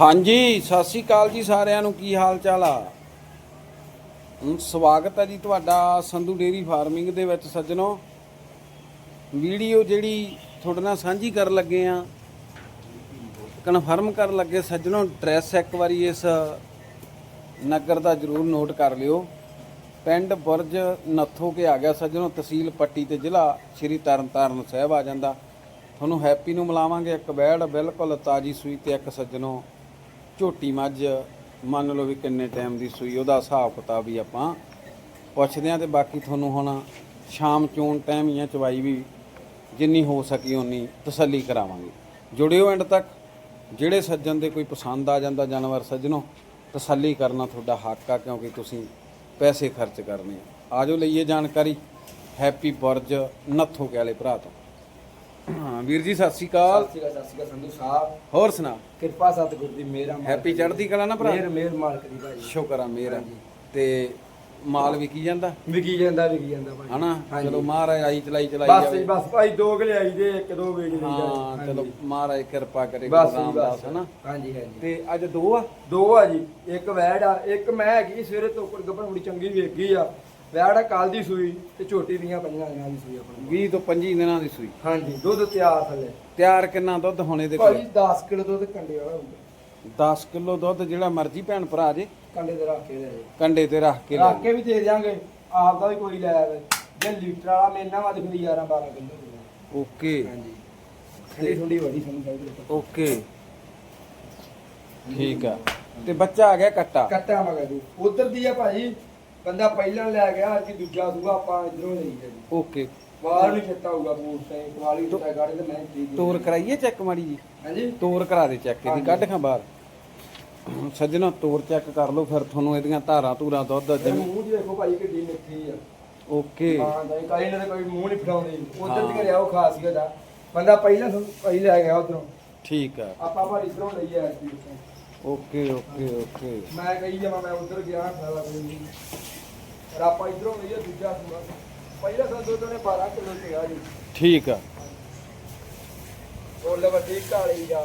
ਹਾਂਜੀ, ਸਤਿ ਸ੍ਰੀ ਅਕਾਲ ਜੀ ਸਾਰਿਆਂ ਨੂੰ, ਕੀ ਹਾਲ ਚਾਲ ਆ? ਸਵਾਗਤ ਹੈ ਜੀ ਤੁਹਾਡਾ ਸੰਧੂ ਡੇਰੀ ਫਾਰਮਿੰਗ ਦੇ ਵਿੱਚ ਸੱਜਣੋ। ਵੀਡੀਓ ਜਿਹੜੀ ਤੁਹਾਡੇ ਨਾਲ ਸਾਂਝੀ ਕਰਨ ਲੱਗੇ ਆ ਕਨਫਰਮ ਕਰਨ ਲੱਗੇ ਸੱਜਣੋ ਡਰੈਸ ਇੱਕ ਵਾਰੀ ਇਸ ਨਗਰ ਦਾ ਜਰੂਰ ਨੋਟ ਕਰ ਲਿਓ। ਪਿੰਡ ਬੁਰਜ ਨੱਥੋ ਕੇ ਆ ਗਿਆ ਸੱਜਣੋ, ਤਹਿਸੀਲ ਪੱਟੀ ਤੇ ਜ਼ਿਲ੍ਹਾ ਸ਼੍ਰੀ ਤਰਨਤਾਰਨ ਸਾਹਿਬ ਆ ਜਾਂਦਾ। ਤੁਹਾਨੂੰ ਹੈਪੀ ਨੂੰ ਮਿਲਾਵਾਂਗੇ ਇੱਕ ਬੈੜ ਬਿਲਕੁਲ ਤਾਜੀ ਸੂਈ ਤੇ ਇੱਕ ਸੱਜਣੋ ਝੋਟੀ ਮੱਝ, ਮੰਨ ਲਓ ਵੀ ਕਿੰਨੇ ਟਾਈਮ ਦੀ ਸੂਈ, ਉਹਦਾ ਹਿਸਾਬ ਕਿਤਾਬ ਵੀ ਆਪਾਂ ਪੁੱਛਦੇ ਆਂ ਤੇ ਬਾਕੀ ਤੁਹਾਨੂੰ ਹੁਣ ਸ਼ਾਮ ਚੋਣ ਟਾਈਮ ਜਾਂ ਚਵਾਈ ਵੀ ਜਿੰਨੀ ਹੋ ਸਕੀ ਉਨੀ ਤਸੱਲੀ ਕਰਾਵਾਂਗੇ। ਜੁੜਿਓ ਐਂਡ ਤੱਕ, ਜਿਹੜੇ ਸੱਜਣ ਦੇ ਕੋਈ ਪਸੰਦ ਆ ਜਾਂਦਾ, ਜਾਨਵਰ ਸੱਜਣੋ, ਤਸੱਲੀ ਕਰਨਾ ਤੁਹਾਡਾ ਹੱਕ ਆ, ਕਿਉਂਕਿ ਤੁਸੀਂ ਪੈਸੇ ਖਰਚ ਕਰਨੇ ਆ। ਆਜੋ ਲਈਏ ਜਾਣਕਾਰੀ। ਹੈਪੀ ਬੁਰਜ ਨੱਥੋ ਕੇ ਭਰਾ ਤੋਂ। ਹਾਂ ਵੀਰ ਜੀ ਸਤਿ ਸ਼੍ਰੀ ਅਕਾਲ। ਸਤਿ ਸ਼੍ਰੀ ਅਕਾਲ ਸਤਿ ਸ਼੍ਰੀ ਅਕਾਲ ਸੰਧੂ ਸਾਹਿਬ। ਹੋਰ ਸੁਣਾ। ਕਿਰਪਾ ਸਤਿਗੁਰ ਦੀ ਮੇਰਾ ਹੈਪੀ ਚੜ੍ਹਦੀ ਕਲਾ ਨਾ ਭਰਾ? ਮੇਰ ਮੇਰ ਮਾਲਕ ਦੀ ਭਾਈ। ਸ਼ੁਕਰ ਆ ਮੇਰਾ। ਤੇ ਮਾਲ ਵਿਕੀ ਜਾਂਦਾ? ਵਿਕੀ ਜਾਂਦਾ ਵਿਕੀ ਜਾਂਦਾ ਭਾਈ। ਹਨਾ। ਚਲੋ ਮਹਾਰਾਜ ਆਈ ਚਲਾਈ ਚਲਾਈ ਬਸ ਜਾਵੇ। ਜੀ, ਬਸ ਭਾਈ ਦੋ ਕੁ ਲਿਆਈ ਦੇ ਇੱਕ ਦੋ ਵੇਚ ਲਈ ਹਾਂ। ਚਲੋ ਮਹਾਰਾਜ ਕਿਰਪਾ ਕਰੇ ਬਸ ਗੁਰੂ ਜੀ, ਰਾਮਦਾਸ ਬਸ। ਹਨਾ? ਹਾਂਜੀ ਹਾਂਜੀ। ਤੇ ਅੱਜ ਦੋ ਆ? ਦੋ ਆ ਜੀ। ਇੱਕ ਵੈੜ ਆ ਇੱਕ ਮੈਂ ਹੈਗੀ ਸਵੇਰੇ ਤੋਕੜ ਗੱਪਣ ਬੜੀ ਚੰਗੀ ਵੇਖੀ ਆ। ਵੈੜ ਕੱਲ ਦੀ ਸੂਈ ਤੇ ਝੋਟੀ ਦੀਆਂ ਪੰਜਾਂ ਦਿਨਾਂ ਦੀ ਸੂਈ ਆਪਣੀ 20 ਤੋਂ 25 ਦਿਨਾਂ ਦੀ ਸੂਈ। ਹਾਂਜੀ ਦੁੱਧ ਤਿਆਰ ਥੱਲੇ। ਤਿਆਰ ਕਿੰਨਾ ਦੁੱਧ ਹੋਣੇ ਦੇ ਭਾਈ ਕੋਲ 10 ਕਿਲੋ ਦੁੱਧ ਕੰਡੇ ਵਾਲਾ ਹੁੰਦਾ। 10 ਕਿਲੋ ਦੁੱਧ ਜਿਹੜਾ ਮਰਜ਼ੀ ਭੈਣ ਭਰਾ ਜੇ। ਕੰਡੇ ਤੇ ਰੱਖ ਕੇ ਲੈ ਜਾਓ। ਕੰਡੇ ਤੇ ਰੱਖ ਕੇ ਲੈ ਰੱਖ ਕੇ ਵੀ ਦੇ ਦਿਆਂਗੇ। ਆਪ ਦਾ ਵੀ ਕੋਈ ਲੈ ਆਵੇ। ਜੇ ਲੀਟਰ ਵਾਲਾ ਮੇਨਾ ਵਾ ਤੇ ਫਿਰ 11 12 ਕਿਲੋ ਓਕੇ। ਹਾਂਜੀ। ਠੰਡੀ ਠੰਡੀ ਬੜੀ ਸਾਨੂੰ ਚਾਹੀਦੀ ਓਕੇ। ਠੀਕ ਆ। ਤੇ ਬੱਚਾ ਆ ਗਿਆ ਕੱਟਾ। ਕੱਟਾ ਮਗਾ ਜੀ। ਉਧਰ ਦੀ ਆ ਭਾਈ। ਬੰਦਾ ਪਹਿਲਾਂ ਲੈ ਗਿਆ ਕਿ ਦੂਜਾ ਸੂਗਾ ਆਪਾਂ ਇਧਰੋਂ ਲਈ ਜੀ। ਓਕੇ। ਬਾਹਰ ਨੂੰ ਚਿੱਟਾ ਹੋਊਗਾ ਬੂਟ ਤੇ ਕੁਆਲੀ ਤੇ ਗਾੜੀ ਤੇ ਮੈਂ ਠੀਕ ਤੋਰ ਕਰਾਈਏ ਚੈੱਕ ਮਾੜੀ ਜੀ? ਹਾਂਜੀ। ਤੋਰ ਕਰਾ ਦੇ ਚੈੱਕ ਇਹਦੀ। ਕੱਢ ਖਾਂ ਬਾਹਰ। ਸੱਜਣਾ ਤੋਰ ਚੈੱਕ ਕਰ ਲਓ ਫਿਰ ਤੁਹਾਨੂੰ ਇਹਦੀਆਂ ਧਾਰਾਂ ਧੂਰਾਂ ਦੁੱਧ ਤੇ ਜਿਵੇਂ ਮੂੰਹ ਦੀ ਦੇਖੋ ਭਾਈ ਕਿੱਡੀ ਮਿੱਠੀ ਆ। ਓਕੇ। ਹਾਂ ਤਾਂ ਕਈ ਨੇ ਤਾਂ ਕੋਈ ਮੂੰਹ ਨਹੀਂ ਫੜਾਉਂਦੇ ਉਧਰ ਹਾਂ। ਦੀ ਰਿਹਾ ਉਹ ਖਾਸੀਅਤ ਆ। ਬੰਦਾ ਪਹਿਲਾਂ ਤੋਂ ਪਹਿਲਾਂ ਲੈ ਗਿਆ ਉਧਰੋਂ। ਠੀਕ ਆ। ਆਪਾਂ ਪਰ ਇਧਰੋਂ ਲਈ ਆ ਇਸ ਚੀਜ਼ ਤੋਂ। Okay okay okay. ਮੈਂ ਕਹੀ ਜਾਵਾਂ ਮੈਂ ਉਧਰ ਗਿਆ ਸਾਰਾ ਦਿਨ ਪਰ ਆਪਾਂ ਇਧਰੋਂ ਲਈਏ ਦੂਜਾ ਸੂਆ। ਪਹਿਲਾ ਸਾਲ ਦੁੱਧ ਨੇ 12 ਕਿਲੋ ਸੀਗਾ ਜੀ। ਠੀਕ ਆ। ਉਹ ਵੱਡੀ ਕਾਲੀ ਜਾ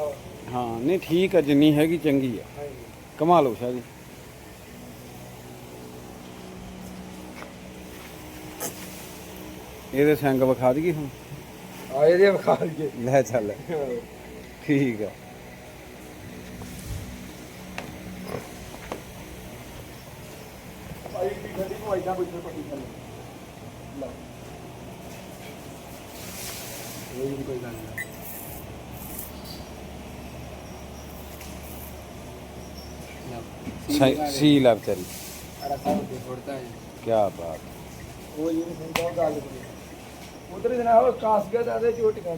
ਹਾਂ ਨਹੀਂ ਠੀਕ ਆ ਜਿੰਨੀ ਹੈਗੀ ਚੰਗੀ ਆ। ਹਾਂਜੀ। ਕਮਾ ਲਓ ਸ਼ਾਹ ਜੀ। ਇਹਦੇ ਸੰਗ ਵਿਖਾ ਦਈਏ ਹੁਣ? ਆ ਇਹਦੇ ਵਿਖਾ ਲਈਏ ਲੈ ਚੱਲ। ਠੀਕ ਆ। ਭਾਈ ਦੀ ਗੱਡੀ ਨੂੰ ਕੋਈ ਪੱਟੀ ਕਰ ਲੈ ਇਹ ਵੀ ਕੋਈ ਗੱਲ ਨਹੀਂ ਸਹੀ- ਸੀਲ ਆ ਵਿਚਾਰੀ ਕੀ ਬਾਤ। ਉਹ ਇਹ ਨਹੀਂ ਬਹੁਤ ਗੱਲ ਕਰੀ ਉਧਰ ਜਨਾ ਉਹ ਕਾਸਗਾ ਦਾ ਦੇ ਝੋਟੀਆਂ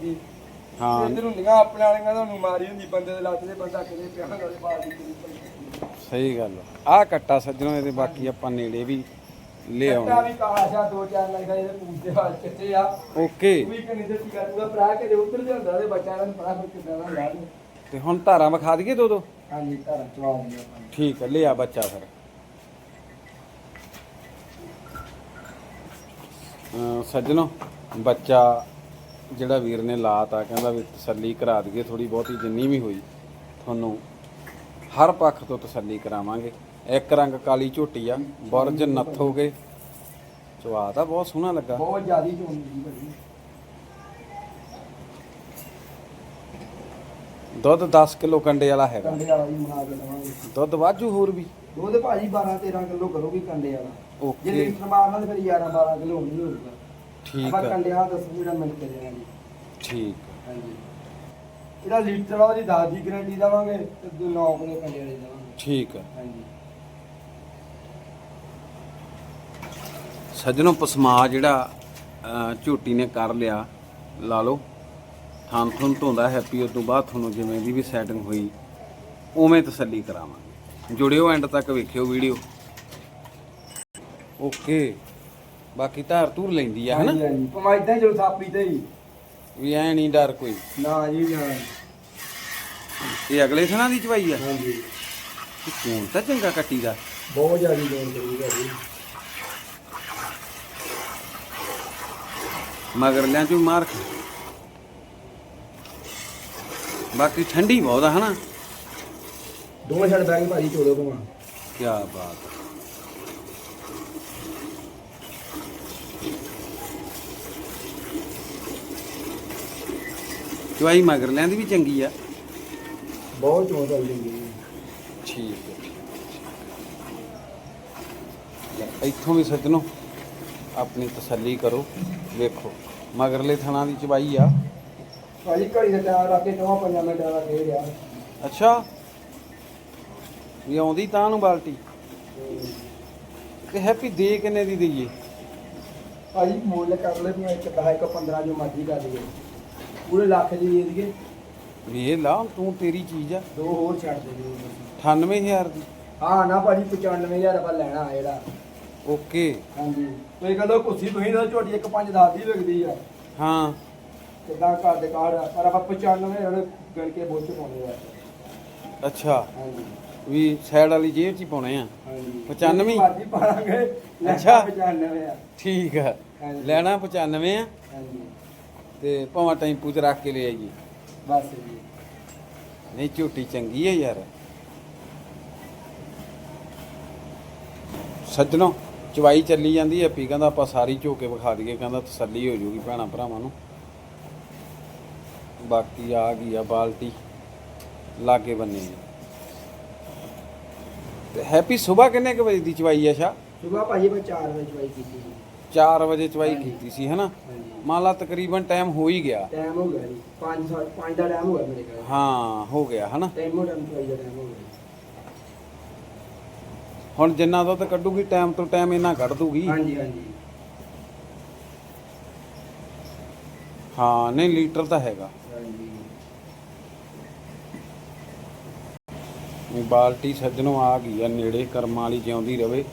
ਹਾਂ। ਇਧਰ ਹੁੰਦੀਆਂ ਆਪਣੇ ਵਾਲੀਆਂ ਤੁਹਾਨੂੰ ਮਾਰੀ ਹੁੰਦੀ, ਬੰਦੇ ਦੇ ਲੱਤ ਦੇ ਬੰਦਾ ਕਿਤੇ ਪਿਆ ਗਲੇ ਬਾਹਰ ਦੀ ਕਰੀ ਸਹੀ ਗੱਲ ਆ। ਕੱਟਾ ਸੱਜਣੋ ਇਹਦੇ ਬਾਕੀ ਆਪਾਂ ਨੇੜੇ ਵੀ ਲੈ ਆਉਣੇ। ਵੀ ਕਾਸ਼ਾ ਦੋ ਚਾਰ ਲੱਗਦਾ ਇਹਦੇ ਦੇ ਵਾਲ ਕਿੱਥੇ ਆ। ਓਕੇ। ਵੀ ਕਨੀ ਤੇ ਟੀਕਾ ਟੂਗਾ ਭਰਾ ਕੇ ਦੇ ਉਧਰ ਦੇ ਹੁੰਦਾ ਦੇ ਬੱਚਿਆਂ ਨੂੰ ਪੜਾ ਫਿਰ ਕਿੱਦਾਂ ਦਾ ਲਾ ਦੇ ਤੇ ਹੁਣ ਧਾਰਾਂ ਵਿਖਾ ਦਈਏ ਦੋ ਦੋ ਹਾਂਜੀ ਘਰ ਚਵਾ ਆਪਾਂ। ਠੀਕ ਆ ਲਿਆ ਬੱਚਾ ਫਿਰ। ਸੱਜਣੋ ਬੱਚਾ ਜਿਹੜਾ ਵੀਰ ਨੇ ਲਾਤਾ ਕਹਿੰਦਾ ਵੀ ਤਸੱਲੀ ਕਰਾ ਦਈਏ ਥੋੜੀ ਬਹੁਤੀ ਜਿੰਨੀ ਵੀ ਹੋਈ ਤੁਹਾਨੂੰ ਹਰ ਪੱਖ ਤੋਂ ਤਸੱਲੀ ਕਰਾਵਾਂਗੇ। ਇੱਕ ਰੰਗ ਕਾਲੀ ਝੋਟੀ ਆ ਬੁਰਜ ਨੱਥੋਗੇ ਚਵਾ ਤਾਂ ਬਹੁਤ ਸੋਹਣਾ ਲੱਗਾ। ਬਹੁਤ ਜ਼ਿਆਦੀ ਚੋਂਦੀ ਭਾਈ ਦੁੱਧ 10 ਕਿਲੋ ਕੰਡੇ ਵਾਲਾ ਹੈਗਾ। ਕੰਡੇ ਵਾਲਾ ਵੀ ਬਣਾ ਕੇ ਦਵਾਂਗੇ। ਦੁੱਧ ਵਾਜੂ ਹੋਰ ਵੀ। ਦੁੱਧ ਭਾਜੀ 12 13 ਕਿਲੋ ਕਰੋਗੇ ਕੰਡੇ ਵਾਲਾ। ਜੇ ਓਕੇ ਲੀਟਰ ਮਾਰਨਾ ਤੇ ਫਿਰ 11 12 ਕਿਲੋ ਨਹੀਂ ਹੋਊਗਾ ਠੀਕ ਆਪਾਂ ਆ। ਕੰਡੇ ਵਾਲਾ ਦੱਸ ਜਿਹੜਾ ਮਿੰਟ ਤੇ ਦੇਣਾ ਜੀ। ਠੀਕ ਹਾਂਜੀ। ਇਹਦਾ ਲੀਟਰ ਵਾਲਾ ਦੀ 10 ਦੀ ਗਾਰੰਟੀ ਦੇਵਾਂਗੇ ਤੇ 9 ਕਿਲੋ ਕੰਡੇ ਵਾਲੇ ਦੇਵਾਂਗੇ। ਠੀਕ ਆ। ਹਾਂਜੀ। ਸੱਜਣੋ ਪਸਮਾ ਜਿਹੜਾ ਝੋਟੀ ਨੇ ਕਰ ਲਿਆ ਲਾ ਲਓ। ਥਾਂ ਥੁੰ ਧੋਂਦਾ ਹੈਪੀ ਉਸ ਤੋਂ ਬਾਅਦ ਤੁਹਾਨੂੰ ਜਿਵੇਂ ਦੀ ਵੀ ਸੈਟਿੰਗ ਹੋਈ ਉਵੇਂ ਤਸੱਲੀ ਕਰਾਵਾਂਗੇ। ਜੁੜਿਓ ਐਂਡ ਤੱਕ ਵੇਖਿਓ ਵੀਡੀਓ। ਓਕੇ ਬਾਕੀ ਧਾਰ ਧੂਰ ਲੈਂਦੀ ਆ ਹਨਾ? ਹਾਂਜੀ ਹਾਂਜੀ। ਪਮਾ ਇਦਾਂ ਜਦੋਂ ਥਾਪੀ ਤੇ ਹੀ। ਵੀ ਐ ਨਹੀਂ ਡਰ ਕੋਈ। ਨਾ ਜੀ ਨਾ। ਇਹ ਅਗਲੇ ਥਣਾ ਦੀ ਚਵਾਈ ਆ? ਹਾਂਜੀ। ਕਿਉਂ ਤਾਂ ਚੰਗਾ ਕੱਟੀ ਦਾ ਬਹੁਤ ਜ਼ਿਆਦਾ ਲੋਨ ਕਰੀਦਾ ਜੀ। ਮਗਰ ਲਿਆਂ ਚੋਂ ਮਾਰ। ਬਾਕੀ ਠੰਡੀ ਬਹੁਤ ਆ ਹਨਾ? ਦੋਵੇਂ ਛੱਡ ਬੈਗ ਭਾਜੀ ਚੋਲੋ ਭਵਾ। ਕੀ ਬਾਤ ਚਵਾਈ ਮਗਰ ਲੈਂਦੀ ਵੀ ਚੰਗੀ ਆ। ਬਹੁਤ ਚੋਂ ਚੱਲਦੀ ਹੈ ਠੀਕ ਹੈ ਹੈ। ਇੱਥੋਂ ਵੀ ਸੱਜਣੋ ਆਪਣੀ ਤਸੱਲੀ ਕਰੋ। ਵੇਖੋ ਮਗਰਲੇ ਥਣਾ ਦੀ ਚਵਾਈ ਆ। ਭਾਜੀ ਘੜੀ ਦਾ ਟਾਈਮ ਰੱਖ ਕੇ ਦੋਵਾਂ ਪੰਜਾਂ ਮਿੰਟਾਂ ਦਾ ਖੇਡ ਆ। ਅੱਛਾ। ਵੀ ਆਉਂਦੀ ਤਾਂ ਨੂੰ ਬਾਲਟੀ। ਤੇ ਹੈਪੀ ਦੇ ਕਿੰਨੇ ਦੀ ਦਈਏ? ਭਾਜੀ ਮੁੱਲ ਕਰ ਲੈ ਤੂੰ ਇੱਕ 10 ਇੱਕ 15 ਜੋ ਮਰਜ਼ੀ ਕਰ ਲਈਏ। ਪੂਰੇ ਲੱਖ ਦੀ ਦੇ ਦਈਏ। ਵੀ ਇਹ ਲਾ ਤੂੰ ਤੇਰੀ ਚੀਜ਼ ਆ। ਦੋ ਹੋਰ ਛੱਡ ਦੇ ਦਿਓ 98000 ਦੀ। ਹਾਂ ਨਾ ਭਾਜੀ 95000 ਰੁਪਏ ਲੈਣਾ ਇਹਦਾ ਓਕੇ। ਹਾਂਜੀ। ਤੁਸੀਂ ਕਹਿੰਦੇ ਕੁੱਸੀ ਤੁਸੀਂ ਤਾਂ ਝੋਟੀ ਇੱਕ 5 10 ਦੀ ਵਿਕਦੀ ਆ। ਹਾਂ। ਕਿੱਦਾਂ ਘਰ ਦੇ ਕਾਰਡ ਆ? ਪਰ ਆਪਾਂ 95 ਉਹਨੇ ਗਣ ਕੇ ਬੋਝ ਪਾਉਂਦੇ ਆ। ਅੱਛਾ। ਹਾਂਜੀ। ਵੀ ਸਾਈਡ ਵਾਲੀ ਜੇਬ 'ਚ ਹੀ ਪਾਉਣੇ ਆ। ਹਾਂਜੀ। 95? ਭਾਜੀ ਪਾਣਾਂਗੇ ਅੱਛਾ। 95 ਆ ਠੀਕ ਆ। ਹਾਂਜੀ। ਲੈਣਾ 95 ਆ। ਹਾਂਜੀ। ਤੇ ਭਾਵੇਂ ਟੈਂਪੂ 'ਚ ਰੱਖ ਕੇ ਲੈ ਆਈਏ। ਬਸ ਜੀ। ਨਹੀਂ ਝੋਟੀ ਚੰਗੀ ਹੈ ਯਾਰ। ਸੱਜਣੋ ਚਵਾਈ ਚੱਲੀ ਜਾਂਦੀ ਹੈ ਪੀ ਕਹਿੰਦਾ ਆਪਾਂ ਸਾਰੀ ਝੋਕੇ ਵਿਖਾ ਦਈਏ ਕਹਿੰਦਾ ਤਸੱਲੀ ਹੋ ਜੂਗੀ ਭੈਣਾ ਭਰਾਵਾਂ ਨੂੰ। ਬਾਕੀ ਆ ਗਈ ਆ ਬਾਲਟੀ ਲਾਗੇ ਬੰਨੇ। ਤੇ ਹੈਪੀ ਸਵੇਰ ਕਿੰਨੇ ਕੁ ਵਜੇ ਦੀ ਚਵਾਈ ਆ ਸ਼ਾ ਸੁਬਾ ਭਾਜੀ ਮੈਂ 4 ਵਜੇ ਚਵਾਈ ਕੀਤੀ ਸੀ। 4 ਵਜੇ ਚਵਾਈ। ਕੀਤੀ ਸੀ ਹਨਾ? ਮੰਨ ਲਾ ਤਕਰੀਬਨ ਟਾਈਮ ਹੋ ਹੀ ਗਿਆ। ਟਾਈਮ ਹੋ ਗਿਆ ਜੀ। 5 5 ਦਾ ਟਾਈਮ ਹੋ ਗਿਆ ਮੇਰੇ ਕੋਲ ਹਾਂ ਹੋ ਗਿਆ ਹਨਾ? ਟਾਈਮ ਹੋ ਟਾਈਮ ਚਵਾਈ ਦਾ ਟਾਈਮ ਹੋ ਗਿਆ। ਹੁਣ ਜਿੰਨਾ ਦੁੱਧ ਕੱਢੂਗੀ ਟਾਈਮ ਤੋਂ ਟਾਈਮ ਇਹਨਾਂ ਕੱਢ ਦੂਗੀ। ਹਾਂਜੀ ਹਾਂਜੀ। ਹਾਂ ਨਹੀਂ ਲੀਟਰ ਤਾਂ ਹੈਗਾ। ਹਾਂਜੀ। ਬਾਲਟੀ ਸੱਜਣੋਂ ਆ ਗਈ ਆ ਨੇੜੇ ਕਰਮਾਂ ਵਾਲੀ ਜਿਉਂਦੀ ਰਵੇ।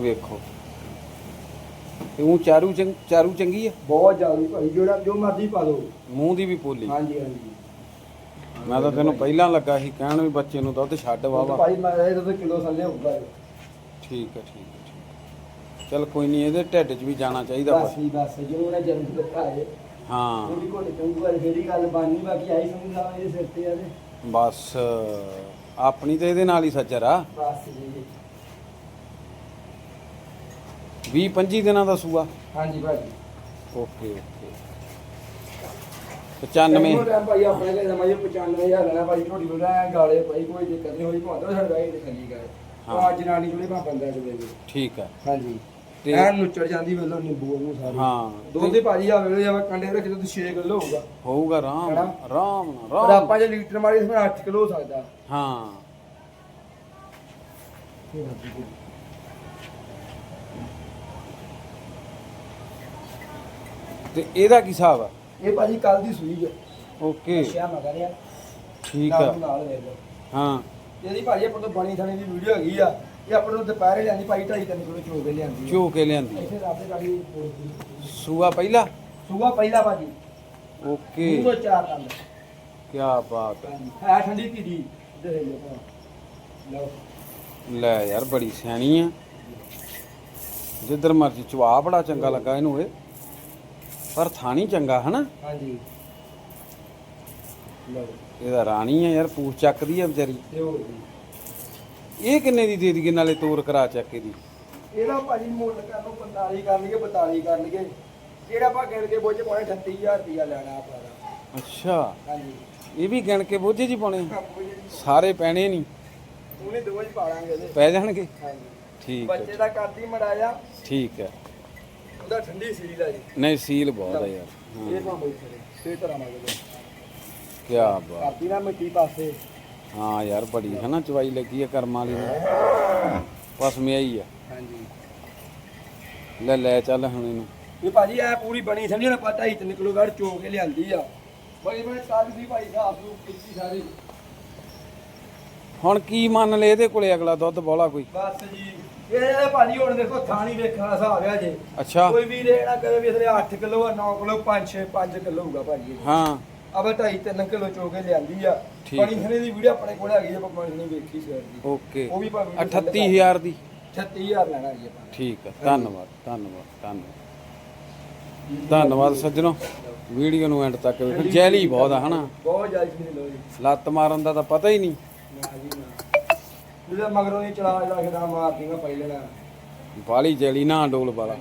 ਵੇਖੋ। ਤੇ ਉਹ ਚਾਰੂ ਚੰਗ ਚਾਰੂ ਚੰਗੀ ਆ? ਬਹੁਤ ਜ਼ਿਆਦਾ ਭਾਈ ਜਿਹੜਾ ਜੋ ਮਰਜ਼ੀ ਪਾ ਲਓ ਮੂੰਹ ਦੀ ਵੀ ਪੋਲੀ। ਹਾਂਜੀ ਹਾਂਜੀ। ਮੈਂ ਤਾਂ ਤੈਨੂੰ ਪਹਿਲਾਂ ਲੱਗਾ ਸੀ ਕਹਿਣ ਵੀ ਬੱਚੇ ਨੂੰ ਦੁੱਧ ਛੱਡ ਵਾਵਾ ਭਾਈ ਮੈਂ ਇਹਦਾ ਤਾਂ ਕਿਲੋ ਥੱਲੇ ਹੋਊਗਾ ਇਹ। ਠੀਕ ਹੈ ਠੀਕ ਹੈ ਠੀਕ ਚਲ ਕੋਈ ਨਹੀਂ ਇਹਦੇ ਢਿੱਡ 'ਚ ਵੀ ਜਾਣਾ ਚਾਹੀਦਾ ਬਸ ਕੁਛ। ਹੀ ਬਸ ਜੋ ਉਹਨੇ ਜਨਮ ਦਿੱਤਾ ਹੈ। ਹਾਂ ਉਹਦੀ ਕੋਲ ਚੰਗੂ ਜਿਹੜੀ ਗੱਲ ਬਾਨੀ ਬਾਕੀ ਆਈ ਸਮਝ ਲਾ ਇਹਦੇ ਸਿਰ ਤੇ ਆ ਤੇ। ਬਸ ਆਪਣੀ ਤੇ ਇਹਦੇ ਨਾਲ ਹੀ ਸੱਜਰ ਆ ਬਸ ਜੀ। 20 25 ਦਿਨਾਂ ਦਾ ਸੂਆ। ਹਾਂਜੀ ਭਾਜੀ। Okay okay. 95 ਉਹ ਟਾਈਮ ਭਾਈ ਆਪਣੇ ਘਰੇ ਮੈਂ 95000 ਲੈਣਾ ਭਾਈ ਢੋਡੀ ਬੋਲਾ ਗਾਲੇ ਭਾਈ ਕੋਈ ਦਿੱਕਤ ਨਹੀਂ ਹੋਈ ਭਾਂਦਾ ਸਾਡਾ ਇਹ ਖਲੀ ਗਏ ਹਾਂ। ਉਹ ਅੱਜ ਨਾਨੀ ਕੋਲੇ ਭਾ ਬੰਦਾ ਚਲੇ ਠੀਕ ਆ। ਹਾਂਜੀ। ਤੇ- ਐਨ ਨੁੱਚੜ ਜਾਂਦੀ ਵੇਲੋ ਨਿੰਬੂ ਨੂੰ ਸਾਰੇ। ਹਾਂ। ਦੁੱਧ ਦੇ ਭਾਜੀ ਆ ਵੇਲੇ ਜਾਵਾ ਕੰਡੇ ਰੱਖੇ ਤਾਂ 6 ਕਿਲੋ ਹੋਊਗਾ। ਹੋਊਗਾ ਆਰਾਮ? ਆਰਾਮ ਨਾਲ, ਪਰ ਆਪਾਂ ਜੇ ਲੀਟਰ ਮਾਰੀ ਇਸ ਵਿੱਚ 8 ਕਿਲੋ ਹੋ ਸਕਦਾ। ਹਾਂ। ਤੇ ਇਹਦਾ ਕੀ ਹਿਸਾਬ ਆ? ਇਹ ਭਾਜੀ ਕੱਲ ਦੀ ਸੂਈ ਹੈ ਓਕੇ। ਅੱਛਾ ਮਗਰ ਆ ਠੀਕ ਨਾਲ ਆ। ਦੀ ਨਾਲ ਵੇਖ ਲਓ। ਹਾਂ। ਇਹਦੀ ਭਾਜੀ ਆਪਾਂ ਤੋਂ ਬਣੀ ਥਾਣੀ ਦੀ ਵੀਡੀਓ ਹੈਗੀ ਆ। ਇਹ ਆਪਾਂ ਨੂੰ ਦੁਪਹਿਰੇ ਲਿਆਂਦੀ ਭਾਈ ਢਾਈ ਤਿੰਨ ਕਿਲੋ ਚੋ ਕੇ ਲਿਆਂਦੀ। ਝੋ ਕੇ ਲਿਆਂਦੀ। ਇੱਥੇ ਰਾਤੇ ਗਾੜੀ ਸੂਆ ਪਹਿਲਾ? ਸੂਆ ਪਹਿਲਾ ਭਾਜੀ। ਓਕੇ। ਤੋਂ ਚਾਰ ਦੰਦ ਕੀ ਬਾਤ ਹੈ ਹਾਂਜੀ ਹੈ ਠੰਡੀ ਧੀਰੀ ਦੇ। ਲਓ ਲਓ। ਲੈ ਯਾਰ ਬੜੀ ਸਿਆਣੀ ਆ। ਜਿੱਧਰ ਮਰਜ਼ੀ ਚਵਾ ਬੜਾ ਚੰਗਾ ਲੱਗਾ ਇਹਨੂੰ ਇਹ। ਪਰ ਥਾਣੀ ਚੰਗਾ ਹਨਾ? ਹਾਂਜੀ। ਲਓ। ਇਹਦਾ ਰਾਣੀ ਆ ਯਾਰ ਪੂਛ ਚੱਕਦੀ ਆ ਵਿਚਾਰੀ। ਤੇ ਹੋਰ ਜੀ ਇਹ ਕਿੰਨੇ ਦੀ ਦੇ ਦਈਏ ਨਾਲੇ ਤੋਰ ਕਰਾ ਚੱਕ ਇਹਦੀ? ਇਹਦਾ ਭਾਜੀ ਮੁੱਲ ਕਰ ਲਓ 45 ਕਰ ਲਈਏ 42 ਕਰ ਲਈਏ ਜਿਹੜਾ ਆਪਾਂ ਗਿਣ ਕੇ ਬੋਝ ਪਾਉਣੇ 38000 ਰੁਪਇਆ ਲੈਣਾ ਆਪਾਂ ਦਾ। ਅੱਛਾ। ਹਾਂਜੀ। ਇਹ ਵੀ ਗਿਣ ਕੇ ਬੋਝੇ ਜੀ ਪਾਉਣੇ। ਜੀ ਸਾਰੇ ਪੈਣੇ ਨਹੀਂ? ਉਹਨੇ ਦੋਵੇਂ ਹੀ ਪਾਲਾਂਗੇ ਇਹਦੇ। ਪੈ ਜਾਣਗੇ? ਹਾਂਜੀ। ਠੀਕ ਬੱਚੇ ਦਾ ਕਰਦੀ ਮੜਾਇਆ ਠੀਕ ਹੈ। ਉਹਦਾ ਠੰਡੀ ਸੀਲ ਆ ਜੀ। ਨਹੀਂ ਸੀਲ ਬਹੁਤ ਆ ਯਾਰ। ਇਹ ਹਾਂ ਭਾਵੇਂ ਕਰੇ ਫੇਰ ਤਰ੍ਹਾਂ ਕੀ ਬਾਤ। ਕਰਦੀ ਨਾ ਮਿੱਟੀ ਪਾਸੇ। ਹਾਂ ਯਾਰ ਬੜੀ ਹੈ ਨਾ ਚਵਾਈ ਲੱਗੀ ਆ ਕਰਮਾਂ ਵਾਲੀ ਨੂੰ। ਬਸ ਮਿਆਈ ਆ। ਹਾਂਜੀ। ਲੈ ਲੈ ਚੱਲ ਹੁਣ ਇਹਨੂੰ। ਇਹ ਭਾਜੀ ਐ ਪੂਰੀ ਬਣੀ ਸਮਝੀ ਨਾ ਪਤਾ ਹੀ 3 ਕਿਲੋ ਗੜ ਚੋ ਕੇ ਲਿਆਂਦੀ ਆ। ਬੜੀ ਬੜੀ ਕੱਲ ਦੀ ਭਾਈ ਸਾਹਿਬ ਨੂੰ ਕੀਤੀ ਸਾਰੀ। ਹੁਣ ਕੀ ਮੰਨ ਲੈ ਇਹਦੇ ਕੋਲੇ ਅਗਲਾ ਦੁੱਧ ਬੋਲਾ ਕੋਈ? ਬਸ ਜੀ। ਇਹ ਭਾਜੀ ਹੁਣ ਦੇਖੋ ਥਾਣੀ ਵੇਖਣ ਦਾ ਹਿਸਾਬ ਆ ਜੇ। ਅੱਛਾ। ਕੋਈ ਵੀ ਰੇਣਾ ਕਰੇ ਵੀ ਇਸਨੇ 8 ਕਿਲੋ ਆ 9 ਕਿਲੋ 5 6 5 ਕਿਲੋ ਹੋਊਗਾ ਭਾਜੀ ਹਾਂ। ਅਬੇ 2.5 3 ਕਿਲੋ ਚੋ ਕੇ ਲਿਆਂਦੀ ਆ। ਠੀਕ ਬਣੀ ਖਣੇ ਦੀ ਵੀਡੀਓ ਆਪਣੇ ਕੋਲ ਹੈਗੀ ਆ ਆਪਾਂ ਬਣੀ ਵੇਖੀ ਸਵੇਰ ਦੀ ਓਕੇ। ਉਹ ਵੀ ਭਾਵੇਂ 38000 ਦੀ। 36000 ਲੈਣਾ ਜੀ ਆਪਾਂ। ਠੀਕ ਹੈ ਧੰਨਵਾਦ ਧੰਨਵਾਦ ਧੰਨਵਾਦ। ਧੰਨਵਾਦ ਸੱਜਣੋ। ਵੀਡੀਓ ਨੂੰ ਐਂਡ ਤੱਕ ਵੇਖੋ। ਜੈਲੀ ਬਹੁਤ ਆ ਹਨਾ? ਬਹੁਤ ਜਲਦੀ ਨਹੀਂ ਲੋ ਜੀ। ਲੱਤ ਮਾਰਨ ਦਾ ਤਾਂ ਪਤਾ ਹੀ ਨਹੀਂ। ਨਾ ਜੀ ਨਾ ਜਿਹਦਾ ਮਗਰੋਂ ਹੀ ਚਲਾ ਲੱਗਦਾ ਮਾਰਦੀਆਂ ਪਹਿਲੇ ਨਾ ਬਾਲੀ ਜੈਲੀ ਨਾ ਡੋਲ ਵਾਲਾ।